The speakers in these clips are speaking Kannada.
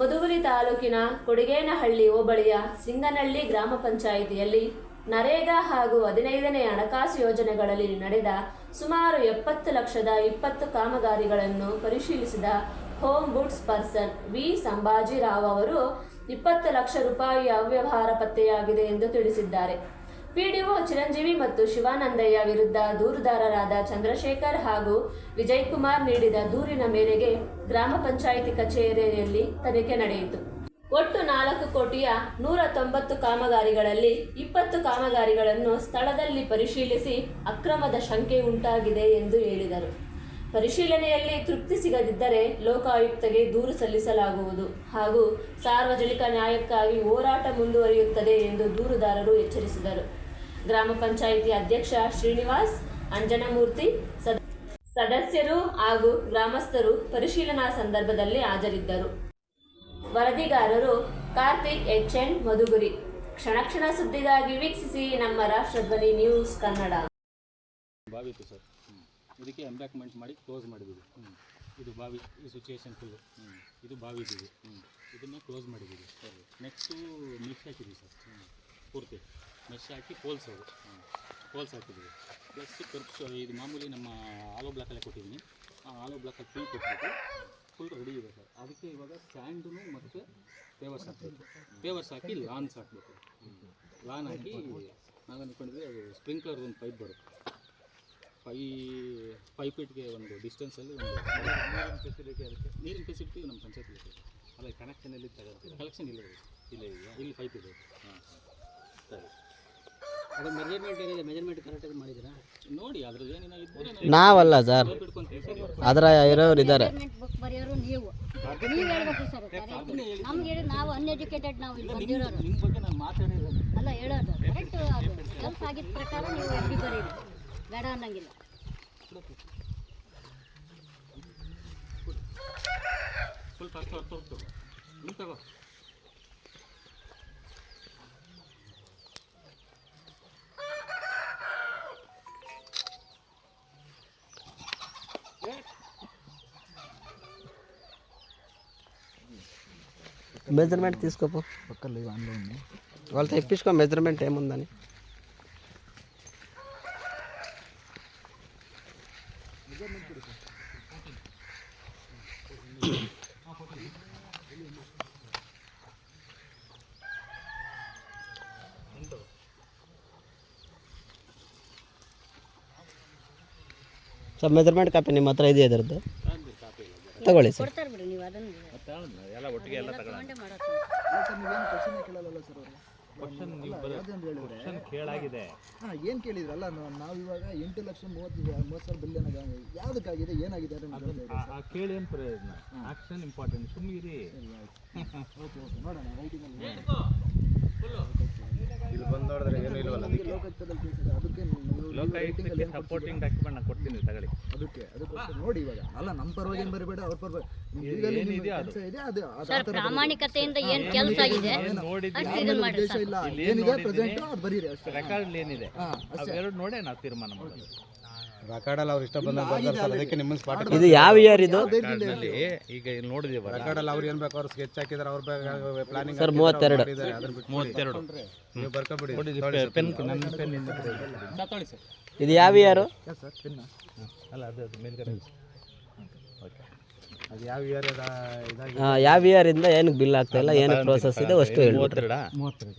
ಮಧುಗಿರಿ ತಾಲೂಕಿನ ಕೊಡಿಗೇನಹಳ್ಳಿ ಹೋಬಳಿಯ ಸಿಂಗನಹಳ್ಳಿ ಗ್ರಾಮ ಪಂಚಾಯಿತಿಯಲ್ಲಿ ನರೇಗಾ ಹಾಗೂ ಹದಿನೈದನೇ ಹಣಕಾಸು ಯೋಜನೆಗಳಲ್ಲಿ ನಡೆದ ಸುಮಾರು ಎಪ್ಪತ್ತು ಲಕ್ಷದ ಇಪ್ಪತ್ತು ಕಾಮಗಾರಿಗಳನ್ನು ಪರಿಶೀಲಿಸಿದ home goods person V Sambhajirao ಅವರು ಇಪ್ಪತ್ತು ಲಕ್ಷ ರೂಪಾಯಿ ಅವ್ಯವಹಾರ ಪತ್ತೆಯಾಗಿದೆ ಎಂದು ತಿಳಿಸಿದ್ದಾರೆ. ಪಿಡಿಒ ಚಿರಂಜೀವಿ ಮತ್ತು ಶಿವಾನಂದಯ್ಯ ವಿರುದ್ಧ ದೂರುದಾರರಾದ ಚಂದ್ರಶೇಖರ್ ಹಾಗೂ ವಿಜಯ್ ಕುಮಾರ್ ನೀಡಿದ ದೂರಿನ ಮೇರೆಗೆ ಗ್ರಾಮ ಪಂಚಾಯಿತಿ ಕಚೇರಿಯಲ್ಲಿ ತನಿಖೆ ನಡೆಯಿತು. ಒಟ್ಟು ನಾಲ್ಕು ಕೋಟಿಯ ನೂರ ತೊಂಬತ್ತು ಕಾಮಗಾರಿಗಳಲ್ಲಿ ಇಪ್ಪತ್ತು ಕಾಮಗಾರಿಗಳನ್ನು ಸ್ಥಳದಲ್ಲಿ ಪರಿಶೀಲಿಸಿ ಅಕ್ರಮದ ಶಂಕೆ ಉಂಟಾಗಿದೆ ಎಂದು ಹೇಳಿದರು. ಪರಿಶೀಲನೆಯಲ್ಲಿ ತೃಪ್ತಿ ಸಿಗದಿದ್ದರೆ ಲೋಕಾಯುಕ್ತಗೆ ದೂರು ಸಲ್ಲಿಸಲಾಗುವುದು ಹಾಗೂ ಸಾರ್ವಜನಿಕ ನ್ಯಾಯಕ್ಕಾಗಿ ಹೋರಾಟ ಮುಂದುವರಿಯುತ್ತದೆ ಎಂದು ದೂರುದಾರರು ಎಚ್ಚರಿಸಿದರು. ಗ್ರಾಮ ಪಂಚಾಯಿತಿ ಅಧ್ಯಕ್ಷ ಶ್ರೀನಿವಾಸ್ ಅಂಜನಮೂರ್ತಿ ಸದ- ಸದಸ್ಯರು ಹಾಗೂ ಗ್ರಾಮಸ್ಥರು ಪರಿಶೀಲನಾ ಸಂದರ್ಭದಲ್ಲಿ ಹಾಜರಿದ್ದರು. ವರದಿಗಾರರು ಕಾರ್ತಿಕ್ ಎಚ್ ಎನ್ ಮಧುಗುರಿ, ಕ್ಷಣ ಕ್ಷಣ ಸುದ್ದಿಗಾಗಿ ವೀಕ್ಷಿಸಿ ನಮ್ಮ ರಾಷ್ಟ್ರಧ್ವನಿ ನ್ಯೂಸ್ ಕನ್ನಡ. ಸರ್. ಇದಕ್ಕೆ ಎಂಬ್ಯಾಕ್ಮೆಂಟ್ ಮಾಡಿ ಕ್ಲೋಸ್ ಮಾಡಿದ್ದೀವಿ. ಇದು ಬಾವಿ ಈ ಸಿಚುಯೇಷನ್ ಫುಲ್ಲು ಇದು ಬಾವಿ ಇದ್ದೀವಿ ಇದನ್ನೇ ಕ್ಲೋಸ್ ಮಾಡಿದ್ದೀವಿ. ನೆಕ್ಸ್ಟು ಮಿಕ್ಸ್ ಹಾಕಿದ್ದೀವಿ ಸರ್. ಪೂರ್ತಿ. ಮೆಶ್ ಹಾಕಿ ಪೋಲ್ಸ್ ಅದು ಹೋಲ್ಸ್ ಹಾಕಿದ್ದೀವಿ. ಪ್ಲಸ್ ಕರ್ಪ್ಸ್ ಇದು ಮಾಮೂಲಿ ನಮ್ಮ ಆಲೋ ಬ್ಲಾಕಲ್ಲೇ ಕೊಟ್ಟಿದ್ದೀನಿ. ಆ ಆಲೋ ಬ್ಲಾಕಲ್ಲಿ ಫುಲ್ ಕೊಟ್ಬಿಟ್ಟು ಫುಲ್ ರೆಡಿ ಇದೆ ಸರ್. ಅದಕ್ಕೆ ಇವಾಗ ಸ್ಯಾಂಡು ಮತ್ತು ಪೇವರ್ಸ್ ಹಾಕಬೇಕು. ಪೇವರ್ಸ್ ಹಾಕಿ ಲಾನ್ಸ್ ಹಾಕಬೇಕು. ಲಾನ್ ಹಾಕಿ ನಾವು ಅಂದ್ಕೊಂಡಿದ್ವಿ ಅದು ಸ್ಪ್ರಿಂಕ್ಲರ್ ಒಂದು ಪೈಪ್ ಬರುತ್ತೆ. ಫೈ ಫೈವ್ ಫೀಟ್ಗೆ ಒಂದು ಡಿಸ್ಟೆನ್ಸಲ್ಲಿ ಒಂದು ನೀರಿನ ಫೆಸಿಲಿಟಿ ಅದಕ್ಕೆ? ನೀರಿನ ಫೆಸಿಲಿಟಿ ನಮ್ಮ ಪಂಚಾಯತ್ ಇದೆ. ಅದೇ ಕನೆಕ್ಷನ್ ಎಲ್ಲಿ ತಗೊಳ್ತೀವಿ ಕಲೆಕ್ಷನ್ ಇಲ್ಲ. ಇಲ್ಲ ಇದೆಯಾ? ಇಲ್ಲಿ ಪೈಪ್ ಇದೆ. ಹಾಂ ಸರಿ. ಅದು ಮೆಜರ್ಮೆಂಟ್ ಏನಿದೆ? ಮೆಜರ್ಮೆಂಟ್ ಕರೆಕ್ಟಾಗಿ ಮಾಡಿದ್ದೀರಾ? ನೋಡಿ ಅದ್ರದ್ದು ಏನೇನೋ ಇದ್ದರೆ ನಾವಲ್ಲ ಸರ್ ಅದರ ಇರೋರು ಇದ್ದಾರೆ. ಮೆಜರ್ಮೆಂಟ್ ಬುಕ್ ಬರೆಯೋರು ನೀವು. ನೀವು ಹೇಳ್ಬೇಕು ಸರ್ ನಮ್ಗೆ ಹೇಳಿ ನಾವು ಅನ್ಎಜುಕೇಟೆಡ್ ನಾವು ಇಲ್ಲಿ ಬಂದಿರೋರು. ನಿಮ್ಮ ಬಗ್ಗೆ ನಾನು ಮಾತಾಡಿರೋದು. ಅಲ್ಲ ಹೇಳೋದು. ಕರೆಕ್ಟ್ ಅದು. ಕೆಲಸ ಆಗಿದ್ದ ಪ್ರಕಾರ ನೀವು ಎಲ್ಲಿ ಬರೀರಿ. ಬೇಡ ಅನ್ನಂಗಿಲ್ಲ. ಫುಲ್ ಫಸ್ಟ್ ಹೊತ್ತು ಹೋಗ್ತದೆ ನಿಮ್ಮ ತಗೋ. మెజర్మెంట్ తీసుకోపో వాళ్ళు తెప్పించుకో మెజర్మెంట్ ఏముందని ಸರ್ ಮೆಜರ್ಮೆಂಟ್ ಕಾಪಿ ನಿಮ್ಮ ಹತ್ರ ಇದೆಯಾ ಇದರದ್ದು ತಗೊಳ್ಳಿ ಸರ್ ಎಲ್ಲ ಒಟ್ಟಿಗೆ ಎಲ್ಲ ತಗೊಂಡೆ ಮಾಡೋದು ಕೇಳಾಗಿದೆ. ಹಾಂ ಏನು ಕೇಳಿದ್ರಲ್ಲ ನಾವು ಇವಾಗ ಎಂಟು ಲಕ್ಷ ಮೂವತ್ತು ಮೂವತ್ತು ಸಾವಿರ ಬಿಲ್ ಯಾವುದಕ್ಕಾಗಿದೆ ಏನಾಗಿದೆ ಗೊತ್ತಿಲ್ಲ. ಕೇಳಿ ಏನು ಪ್ರಯೋಜನ? ಆಕ್ಷನ್ ಇಂಪಾರ್ಟೆಂಟ್ ಸುಮ್ಮನಿರಿ ಓಕೆ ಓಕೆ ನೋಡೋಣ ರೈಟಿಂಗಲ್ಲಿ ಇಲ್ಲಿ ಬಂದು ನೋಡಿದ್ರೆ ಏನೂ ಇಲ್ವಲ್ಲ ಅದಕ್ಕೆ? ಅದಕ್ಕೆ ಲೋಕಾಯುಕ್ತಕ್ಕೆ ಸಪೋರ್ಟಿಂಗ್ ಡಾಕ್ಯುಮೆಂಟ್ ನಾನು ಕೊಡ್ತೀನಿ ತಗೊಳ್ಳಿ. ಅದಕ್ಕೆ ಅದಕ್ಕೋಸ್ಕರ ನೋಡಿ ಇವಾಗ. ಅಲ್ಲ ನಮ್ಮ ಪರವಾಗಿ ಏನು ಬರಬೇಡ ಅವ್ರ ಪರವಾಗಿ. ನಿಮ್ಗೆ ನಿಮ್ಮ ಕೆಲಸ ಇದೆ ಅದು ಅದು ಆ ಪ್ರಾಮಾಣಿಕತೆಯಿಂದ ಏನು ಕೆಲಸ ಇದೆ? ನೋಡಿದ್ದೀನಿ ಅಷ್ಟು ಇದನ್ನ ಮಾಡಿ ಉದ್ದೇಶ ಇಲ್ಲ. ಏನಿದೆ ಪ್ರೆಸೆಂಟ್ ಅದು ಬರೀರಿ ಅಷ್ಟೇ. ರೆಕಾರ್ಡ್ ಏನಿದೆ? ಹಾಂ ಅಷ್ಟೇ. ಅವೆರಡು ನೋಡೇ ನಾವು ತೀರ್ಮಾನ ಮಾಡೋದು. ರೆಕಾರ್ಡಲ್ಲಿ ಅವ್ರು ಇಷ್ಟ ಬಂದಾಗ ಬರ್ತಾರೆ ಅದಕ್ಕೆ ನಿಮ್ಮ ಸ್ಪಾಟ್ ಇದು ಯಾವ ಇಯರ್ ಇದು? ಕಾರ್ಡ್ನಲ್ಲಿ ಈಗ ಇಲ್ಲಿ ನೋಡಿದೀವಲ್ಲ? ರೆಕಾರ್ಡಲ್ಲಿ ಅವ್ರು ಏನು ಬೇಕು ಅವ್ರು ಸ್ಕೆಚ್ ಹಾಕಿದ್ರೆ ಅವ್ರ ಪ್ಲಾನಿಂಗ್ ಸರ್ ಮೂವತ್ತೆರಡು. ಅದನ್ನ ಬಿಟ್ಟು ಮೂವತ್ತೆರಡು. ನೀವು ಬರ್ಕೊಬಿಡಿ. ಪೆನ್ ನನ್ನ ಪೆನ್ ಸರ್. ಇದು ಯಾವ ಇಯರು ಸರ್? ಪೆನ್ ಅಲ್ಲ ಅದು ಅದು ಮೇಲ್ಗಡೆ ಓಕೆ. ಅದು ಯಾವ ಇಯರ್ ಇದಾಗಿ? ಯಾವ ಇಯರಿಂದ ಏನಕ್ಕೆ ಬಿಲ್ ಆಗ್ತಾ ಇಲ್ಲ ಏನಕ್ಕೆ ಪ್ರೋಸೆಸ್ ಇದೆ ಅಷ್ಟು ಹೇಳ್ಬಿಟ್ರಿ. ಮೂವತ್ತೆರಡಾ. ಮೂವತ್ತೆರಡು.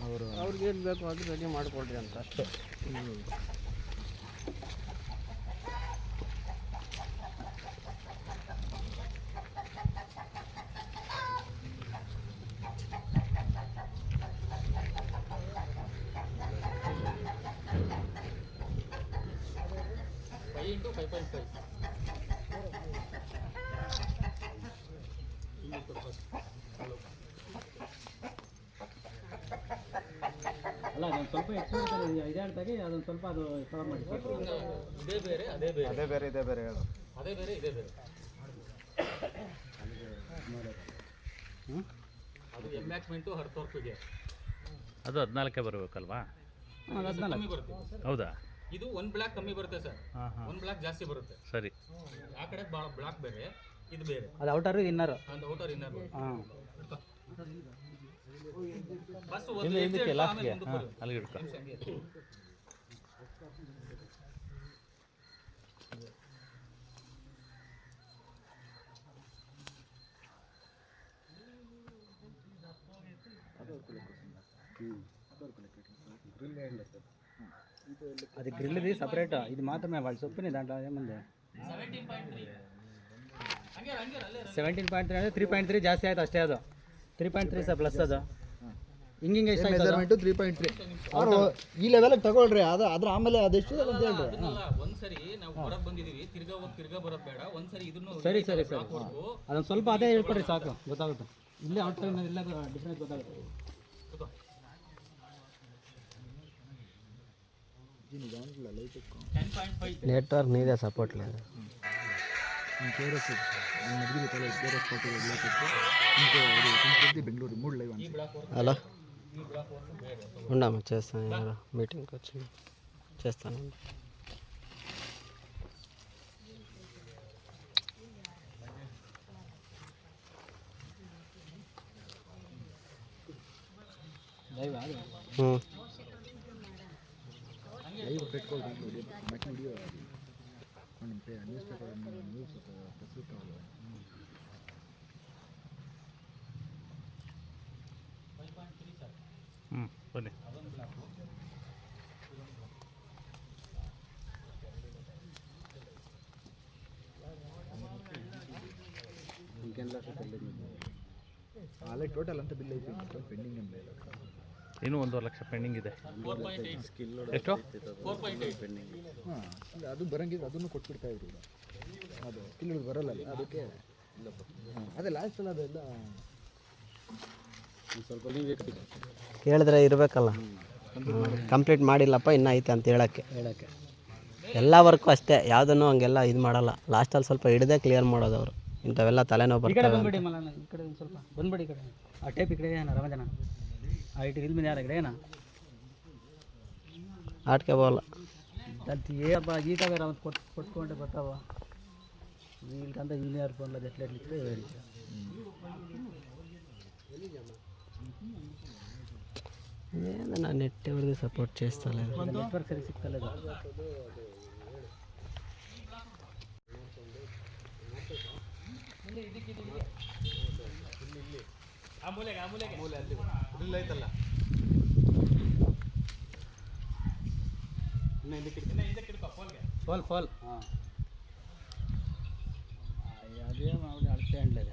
ಅವರು ಅವ್ರಿಗೆ ಏನು ಬೇಕು ಅದು ರೆಡಿ ಮಾಡಿಕೊಡ್ರಿ ಅಂತ ಅಷ್ಟೇ. Five into five point five ಅಲ್ಲ ಅದೊಂದು ಸ್ವಲ್ಪ ಎಕ್ಸ್ಟ್ರಾ ಇದಾಡ್ದಾಗೆ ಅದೊಂದು ಸ್ವಲ್ಪ ಅದು ಕವರ್ ಮಾಡಿ ಅದೇ ಬೇರೆ ಅದೇ ಬೇರೆ. ಅದೇ ಬೇರೆ ಇದೇ ಬೇರೆ ಹೇಳು. ಅದೇ ಬೇರೆ ಇದೇ ಬೇರೆ. ಅದು ಎಂಬ್ಯಾಕ್ಮೆಂಟು ಹರ್ತೋರ್ಪಿಗೆ ಅದು ಹದಿನಾಲ್ಕೇ ಬರಬೇಕಲ್ವಾ? ಕಮ್ಮಿ ಬರುತ್ತೆ. ಹೌದಾ? ಇದು ಒಂದು ಬ್ಲಾಕ್ ಕಮ್ಮಿ ಬರುತ್ತೆ ಸರ್. ಒನ್ ಒಂದು ಬ್ಲಾಕ್ ಜಾಸ್ತಿ ಬರುತ್ತೆ. ಸರಿ. ಆ ಕಡೆ ಬ್ಲಾಕ್ ಬೇರೆ ಇದು ಬೇರೆ. ಅದು ಔಟರ್ ಇನ್ನರ್ ಅದು ಔಟರ್ ಇನ್ನರ್ ಹಾಂ. ಫಸ್ಟ್ ಇಲ್ಲಿ ಇದಕ್ಕೆ ಲಾಸ್ಟ್ಗೆ ಹಾಂ ಅಲ್ಲಿಗೆ ಇಡ್ಕೊ అది గ్రిల్ది సపరేట్ ఇది మాత్రమే వాళ్ళు చొప్పున దాంట్లో ఏముంది ಸೆವೆಂಟೀನ್ ಪಾಯಿಂಟ್ ತ್ರೀ ಅಂದರೆ ತ್ರೀ ಪಾಯಿಂಟ್ ತ್ರೀ ಜಾಸ್ತಿ ಆಯ್ತು ಅಷ್ಟೇ ಅದು three point three sir plus ಅದು. ಹಿಂಗಿಂಗೆ ಎಷ್ಟು ಆಯ್ತು ಅದು? ಮೆಜರ್ಮೆಂಟು ತ್ರೀ ಪಾಯಿಂಟ್ ತ್ರೀ ಅವರು ಈ ಲೆವೆಲಿಗೆ ತಗೊಳ್ರಿ ಅದು ಅದ್ರ ಆಮೇಲೆ ಅದೆಷ್ಟು ಅಂತ ಹೇಳ್ರಿ. ಅದನ್ನಲ್ಲ ಒಂದ್ಸರಿ ನಾವು ಹೊರಗೆ ಬಂದಿದೀವಿ ತಿರ್ಗಾ ಹೋಗಿ ತಿರ್ಗಾ ಬರೋದು ಬೇಡ ಒಂದ್ಸರಿ ಇದನ್ನು ಸರಿ ಸರಿ ಸರ್. ಅದೊಂದು ಸ್ವಲ್ಪ ಅದೇ ಹೇಳ್ಕೊಡ್ರಿ ಸಾಕು ಗೊತ್ತಾಗುತ್ತೆ. ಇಲ್ಲೇ ಔಟ್ ಸೈಡ್ ಇಲ್ಲ ಡಿಫ್ರೆನ್ಸ್ ಗೊತ್ತಾಗುತ್ತೆ. ನೆಟ್ವರ್ಕ್ ನೀದೇ ಸಪೋರ್ಟ್ లేదు ಕೆ ಆರ್ ಎಸ್ ಮದುವೆ ಕೆ ಆರ್ ಎಸ್ ಪಾರ್ಟಿ ఇంకో అది బెంగళూరు మూడు లైవ్ హలో ఉండమ్మా చేస్తాను ఎవరో మీటింగ్కి వచ్చి చేస్తాను ದೈವ ಅದು ಹ್ಞೂ లైవ్ పెట్టుకోవాలి నాకు వీడియో మనం న్యూస్ పేపర్ న్యూస్ ప్రస్తుతం కావాలి ಹ್ಞೂ ಬನ್ನಿ ఆల్రెడీ టోటల్ అంతా బిల్ అయిపోయింది పెండింగ్ ఏం లేదు ಇನ್ನೂ ಒಂದೂವರೆ ಲಕ್ಷ ಪೆಂಡಿಂಗ್ ಇದೆ. ಎಷ್ಟು? ಹಾಂ ಅದು ಬರಂಗಿದ್ರೆ ಅದನ್ನು ಕೊಟ್ಬಿಡ್ತಾ ಇದ್ರು. ಈಗ ಅದು ಸ್ಕಿಲ್ ಬರಲ್ಲ ಅದಕ್ಕೆ ಹಾಂ ಅದೇ ಲಾಸ್ಟ್ ಅಲ್ಲ ಅದೆಲ್ಲ. ಕೇಳಿದ್ರೆ ಇರಬೇಕಲ್ಲ. ಕಂಪ್ಲೀಟ್ ಮಾಡಿಲ್ಲಪ್ಪ ಇನ್ನೂ ಐತೆ ಅಂತ ಹೇಳೋಕ್ಕೆ. ಹೇಳೋಕ್ಕೆ. ಎಲ್ಲ ವರ್ಕು ಅಷ್ಟೇ ಯಾವುದನ್ನು ಹಂಗೆಲ್ಲ ಇದು ಮಾಡಲ್ಲ. ಲಾಸ್ಟಲ್ಲಿ ಸ್ವಲ್ಪ ಹಿಡ್ದೆ ಕ್ಲಿಯರ್ ಮಾಡೋದು ಅವರು. ಇಂಥವೆಲ್ಲ ತಲೆನೋವು ಬರ್ತಾರೆ ಬಂದ್ಬಿಡಿ ಮಲ್ಲ ಈ ಕಡೆ ಒಂದು ಸ್ವಲ್ಪ. ಬಂದ್ಬಿಡಿ ಈ ಕಡೆ. ಆ ಟೇಪ್ ಈ ಕಡೆ ಏನ ರಮಜನ? ಆ ಇಟ್ಟು ಇಲ್ಲಿ ಯಾರ ಕಡೆ ಏನ ಆಟ್ಕೆ ಹೋಗಲ್ಲ ಅದು ಏಪ್ಪ ಗೀತ ಬೇರೆ ಅವ್ನು ಕೊಟ್ಟು ಕೊಟ್ಕೊಂಡೆ ಬರ್ತಾವ వీళ్ళకంతా ఇంజనీర్ పనులు అది ఎట్లా ఎట్లా ఇస్తే వేడి ಏನು ನಾನು ನೆಟ್ಟವರೆಗೂ ಸಪೋರ್ಟ್ చేస్తా లేదు నెట్వర్క్ సరిగ్గా సిక్కలేదు ಇಲ್ಲ ಐತಲ್ಲ ಇನ್ನ ಹಿಂದಕ್ಕೆ ಇಡ್ತೀನಿ. ಹಿಂದಕ್ಕೆ ಇಡ್ಕೋ ಫೋನ್ಗೆ ಫೋಲ್ ಫೋಲ್. ಹಾಂ. ಅದೇ ಮಾಮೂಲಿ ಅಳತೆ ಹಣ್ಣೆ